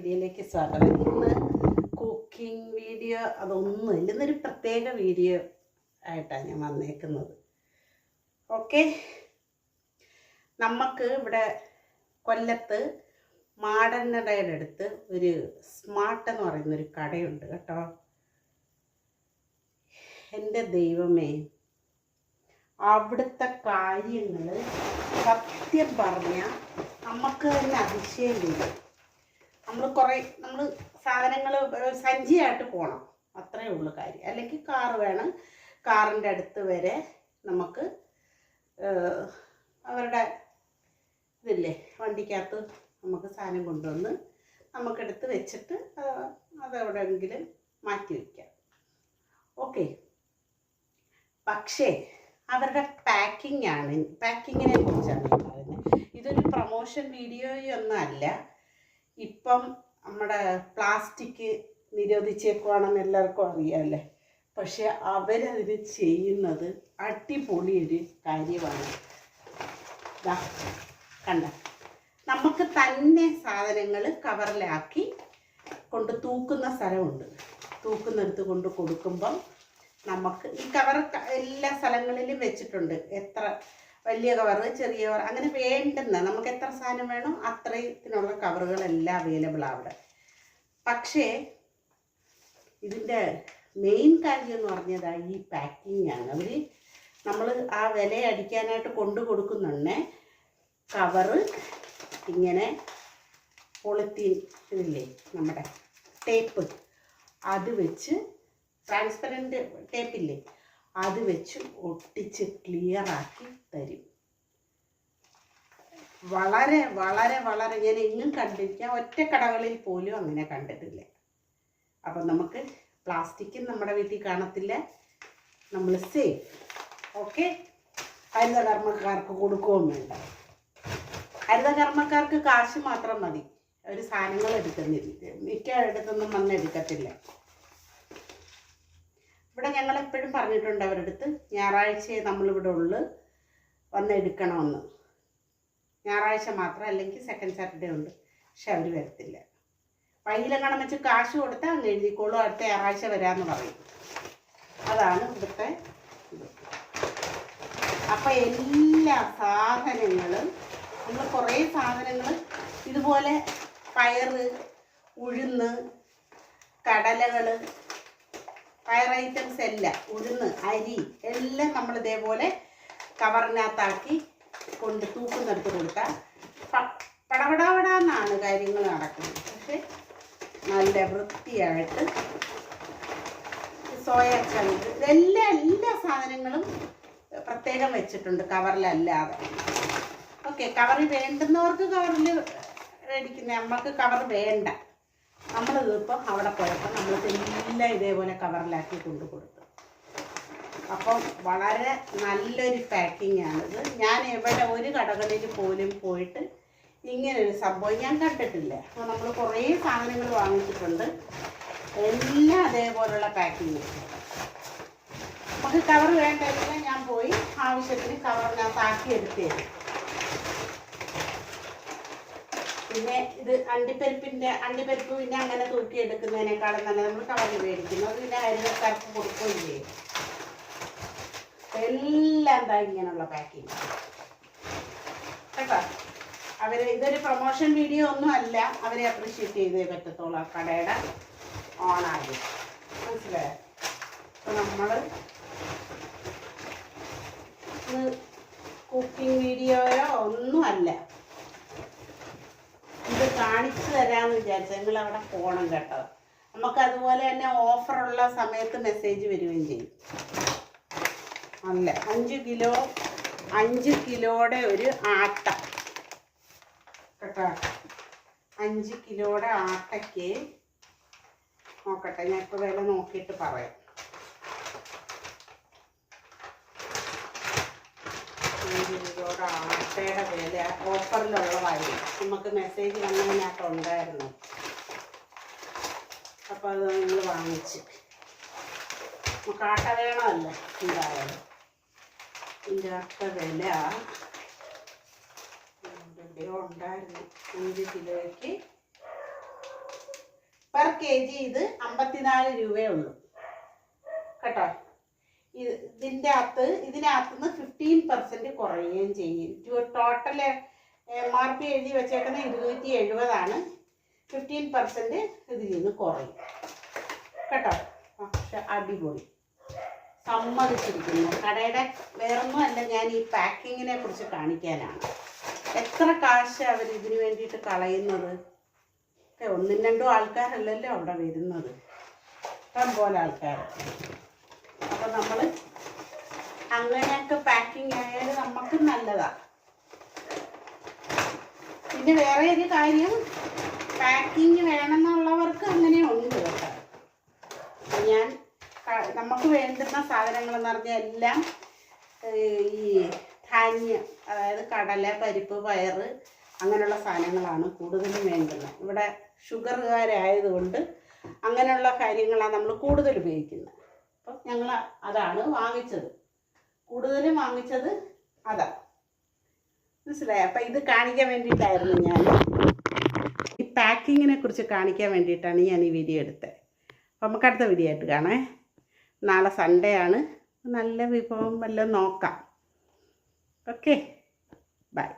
സ്വാഗതം. ഇന്ന് cooking video അതൊന്നും ഇല്ല. ഇന്നൊരു പ്രത്യേക വീഡിയോ ആയിട്ടാണ് ഞാൻ വന്നേക്കുന്നത്. ഓക്കെ നമുക്ക് ഇവിടെ കൊല്ലത്ത് മാടന്നടയുടെ അടുത്ത് ഒരു സ്മാർട്ട് എന്ന് പറയുന്ന ഒരു കടയുണ്ട് കേട്ടോ. എന്റെ ദൈവമേ അവിടുത്തെ കാര്യങ്ങൾ സത്യം പറഞ്ഞാൽ നമുക്ക് തന്നെ അതിശയം വരും. നമ്മൾ കുറേ നമ്മൾ സാധനങ്ങൾ സഞ്ചിയായിട്ട് പോകണം അത്രേ ഉള്ളൂ കാര്യം. അല്ലെങ്കിൽ കാറ് വേണം. കാറിന്റെ അടുത്ത് വരെ നമുക്ക് അവരുടെ ഇതില്ലേ വണ്ടിക്കകത്ത് നമുക്ക് സാധനം കൊണ്ടുവന്ന് നമുക്കെടുത്ത് വെച്ചിട്ട് അതെവിടെയെങ്കിലും മാറ്റി വയ്ക്കാം ഓക്കെ. പക്ഷേ അവരുടെ പാക്കിങ്ങാണ് പാക്കിങ്ങിനെ കുറിച്ചാണ് ഞാൻ പറയുന്നത് ഇതൊരു പ്രൊമോഷൻ വീഡിയോയൊന്നും അല്ല ഇപ്പം നമ്മുടെ പ്ലാസ്റ്റിക് നിരോധിച്ചേക്കുവാണെന്ന് എല്ലാവർക്കും അറിയാമല്ലേ പക്ഷെ അവരതിന് ചെയ്യുന്നത് അടിപൊളി ഒരു കാര്യമാണ്. കണ്ട. നമുക്ക് തന്നെ സാധനങ്ങൾ കവറിലാക്കി കൊണ്ട് തൂക്കുന്ന സ്ഥലമുണ്ട്. തൂക്കുന്നിടത്ത് കൊണ്ട് കൊടുക്കുമ്പം നമുക്ക് ഈ കവർ എല്ലാ സ്ഥലങ്ങളിലും വെച്ചിട്ടുണ്ട്. എത്ര വലിയ കവറ് ചെറിയ കവർ അങ്ങനെ വേണ്ടുന്ന നമുക്ക് എത്ര സാധനം വേണോ അത്രയത്തിനുള്ള കവറുകളെല്ലാം അവൈലബിൾ അവിടെ. പക്ഷേ ഇതിന്റെ മെയിൻ കാര്യം എന്ന് പറഞ്ഞത് ഈ പാക്കിംഗ് ആണ്. അവർ നമ്മൾ ആ വില അടിക്കാനായിട്ട് കൊണ്ടു കൊടുക്കുന്നുണ്ടേ കവറ് ഇങ്ങനെ പൊളിത്തീൻ ഇതില്ലേ നമ്മുടെ ടേപ്പ് അത് വെച്ച് ട്രാൻസ്പെറന്റ് ടേപ്പില്ലേ അത് വെച്ച് ഒട്ടിച്ച് ക്ലിയർ ആക്കി തരും. വളരെ വളരെ വളരെ ഞാൻ എങ്ങും കണ്ടിരിക്കാം ഒറ്റ കടകളിൽ പോലും അങ്ങനെ കണ്ടിട്ടില്ല. അപ്പം നമുക്ക് പ്ലാസ്റ്റിക്കും നമ്മുടെ വീട്ടിൽ കാണത്തില്ല. നമ്മൾ സേഫ് ഓക്കെ ഹരിതകർമ്മക്കാർക്ക് കൊടുക്കുകയും വേണ്ട. ഹരിതകർമ്മക്കാർക്ക് കാശ് മാത്രം മതി. ഒരു സാധനങ്ങൾ എടുക്കുന്നില്ല. മിക്ക ഇടത്തൊന്നും വന്ന് എടുക്കത്തില്ല. ഇവിടെ ഞങ്ങൾ എപ്പോഴും പറഞ്ഞിട്ടുണ്ട് അവരുടെ അടുത്ത് ഞായറാഴ്ചയെ നമ്മളിവിടെ ഉള്ളു വന്ന് എടുക്കണമെന്ന്. ഞായറാഴ്ച മാത്രം അല്ലെങ്കിൽ സെക്കൻഡ് സാറ്റർഡേ ഉണ്ട്. പക്ഷെ അവർ വരത്തില്ല. വഴിയിലെങ്ങാണം വെച്ച് കാശ് കൊടുത്താൽ അങ്ങ് എഴുതിക്കോളൂ അടുത്ത ഞായറാഴ്ച വരാമെന്ന് പറയും. അതാണ് ഇവിടുത്തെ അപ്പം എല്ലാ സാധനങ്ങളും നമ്മൾ കുറേ സാധനങ്ങൾ ഇതുപോലെ പയറ് ഉഴുന്ന് കടലകൾ പയർ ഐറ്റംസ് എല്ലാം ഉഴുന്ന് അരി എല്ലാം നമ്മൾ ഇതേപോലെ കവറിനകത്താക്കി കൊണ്ട് തൂക്കുന്നെടുത്ത് കൊടുത്താൽ പടപടാപടാന്നാണ് കാര്യങ്ങൾ നടക്കുന്നത്. പക്ഷെ നല്ല വൃത്തിയായിട്ട് സോയ ചങ്ക് ഇതെല്ലാ എല്ലാ സാധനങ്ങളും പ്രത്യേകം വെച്ചിട്ടുണ്ട് കവറിലല്ലാതെ. ഓക്കെ കവറിൽ വേണ്ടുന്നവർക്ക് കവറിൽ മേടിക്കുന്ന നമ്മൾക്ക് കവർ വേണ്ട. നമ്മളിതിപ്പോൾ അവിടെ പോയപ്പോൾ നമ്മൾ എല്ലാം ഇതേപോലെ കവറിലാക്കി കൊണ്ടു കൊടുത്തു. അപ്പം വളരെ നല്ലൊരു പാക്കിംഗ് ആണിത്. ഞാൻ എവിടെ ഒരു കടകളിൽ പോലും പോയിട്ട് ഇങ്ങനൊരു സംഭവം ഞാൻ കണ്ടിട്ടില്ല. അപ്പോൾ നമ്മൾ കുറേ സാധനങ്ങൾ വാങ്ങിച്ചിട്ടുണ്ട്. എല്ലാം അതേപോലുള്ള പാക്കിങ് നമുക്ക് കവർ വേണ്ടതെല്ലാം ഞാൻ പോയി ആവശ്യത്തിന് കവർ ഞാൻ താക്കി എടുത്തു തരും പിന്നെ ഇത് അണ്ടിപ്പരിപ്പിന്റെ അണ്ടിപ്പരിപ്പ് പിന്നെ അങ്ങനെ തൂക്കി എടുക്കുന്നതിനേക്കാളും നല്ല നമ്മൾ കവറിൽ മേടിക്കുന്നു. അത് പിന്നെ അരികക്കാർക്ക് കൊടുക്കുകയും ചെയ്യും എല്ലാം എന്താ ഇങ്ങനെയുള്ള പാക്കിങ് കേട്ടോ? അവർ ഇതൊരു പ്രൊമോഷൻ വീഡിയോ ഒന്നും അല്ല. അവരെ അപ്രീഷിയേറ്റ് ചെയ്തേ പറ്റത്തുള്ളൂ ആ കടയുടെ ഓണായി മനസ്സിലായോ? അപ്പോൾ നമ്മൾ കുക്കിംഗ് വീഡിയോയോ ഒന്നും അല്ല. കാണിച്ചു തരാമെന്ന് വിചാരിച്ചു. നിങ്ങൾ അവിടെ പോകണം കേട്ടോ. നമുക്ക് അതുപോലെ തന്നെ ഓഫറുള്ള സമയത്ത് മെസ്സേജ് വരികയും ചെയ്യും. അല്ല? അഞ്ച് കിലോ അഞ്ച് കിലോയുടെ ഒരു ആട്ട. കേട്ടോ? അഞ്ച് കിലോയുടെ ആട്ടയ്ക്ക് നോക്കട്ടെ ഞാൻ ഇപ്പോൾ വില നോക്കിയിട്ട് പറയാം. കിലോയുടെ ആട്ടയുടെ വില ഓഫറിലുള്ളതായിരുന്നു നമുക്ക് മെസ്സേജ് വന്നതിനകത്ത് ഉണ്ടായിരുന്നു. അപ്പോൾ അത് നിങ്ങൾ വാങ്ങിച്ച്. നമുക്ക് ആട്ട വേണമല്ലോ എന്തായാലും. ഇതിന്റെ ആട്ട വില. എവിടെയോ ഉണ്ടായിരുന്നു അഞ്ച് കിലോയ്ക്ക്. പെർ കെ ജി ഇത് അമ്പത്തിനാല് രൂപയേ ഉള്ളൂ. കേട്ടോ? ഇതിന്റെ അകത്ത് ഇതിനകത്ത് നിന്ന് ഫിഫ്റ്റീൻ പെർസെന്റ് കുറയുകയും ചെയ്യും. ടോട്ടൽ എം ആർ പി എഴുതി വെച്ചേക്കുന്ന ഇരുന്നൂറ്റി എഴുപതാണ് ഫിഫ്റ്റീൻ പെർസെന്റ് ഇതിൽ നിന്ന് കുറയും. കേട്ടോ? പക്ഷെ അടിപൊളി. സമ്മതിച്ചിരിക്കുന്നു. കടയുടെ വേറൊന്നും അല്ല ഞാൻ ഈ പാക്കിങ്ങിനെ കുറിച്ച് കാണിക്കാനാണ്. എത്ര കാശ് അവർ ഇതിനു വേണ്ടിയിട്ട് കളയുന്നത്? ഒന്നും രണ്ടും ആൾക്കാരല്ലല്ലോ അവിടെ വരുന്നത്. ഇഷ്ടം പോലെ ആൾക്കാർ അപ്പം നമ്മൾ അങ്ങനെയൊക്കെ പാക്കിംഗ് ആയാലും നമുക്ക് നല്ലതാ. പിന്നെ വേറെ ഒരു കാര്യം പാക്കിങ് വേണമെന്നുള്ളവർക്ക് അങ്ങനെ ഉണ്ട് കേട്ടോ. ഞാൻ നമുക്ക് വേണ്ടുന്ന സാധനങ്ങൾ എന്ന് പറഞ്ഞാൽ എല്ലാം ഈ ധാന്യം അതായത് കടല പരിപ്പ് പയറ് അങ്ങനെയുള്ള സാധനങ്ങളാണ് കൂടുതലും വേണ്ടുന്നത്. ഇവിടെ ഷുഗറുകാരായതുകൊണ്ട് അങ്ങനെയുള്ള കാര്യങ്ങളാണ് നമ്മൾ കൂടുതൽ ഉപയോഗിക്കുന്നത്. അപ്പം ഞങ്ങൾ അതാണ് വാങ്ങിച്ചത്. കൂടുതലും വാങ്ങിച്ചത് അതാ. മനസ്സിലായി? അപ്പം ഇത് കാണിക്കാൻ വേണ്ടിയിട്ടായിരുന്നു ഞാൻ. ഈ പാക്കിങ്ങിനെ കുറിച്ച് കാണിക്കാൻ വേണ്ടിയിട്ടാണ് ഞാൻ ഈ വീഡിയോ എടുത്തത്. അപ്പം നമുക്ക് അടുത്ത വീഡിയോ ആയിട്ട് കാണേ. നാളെ സൺഡേ ആണ്. നല്ല വിഭവം വല്ല നോക്കാം. Okay bye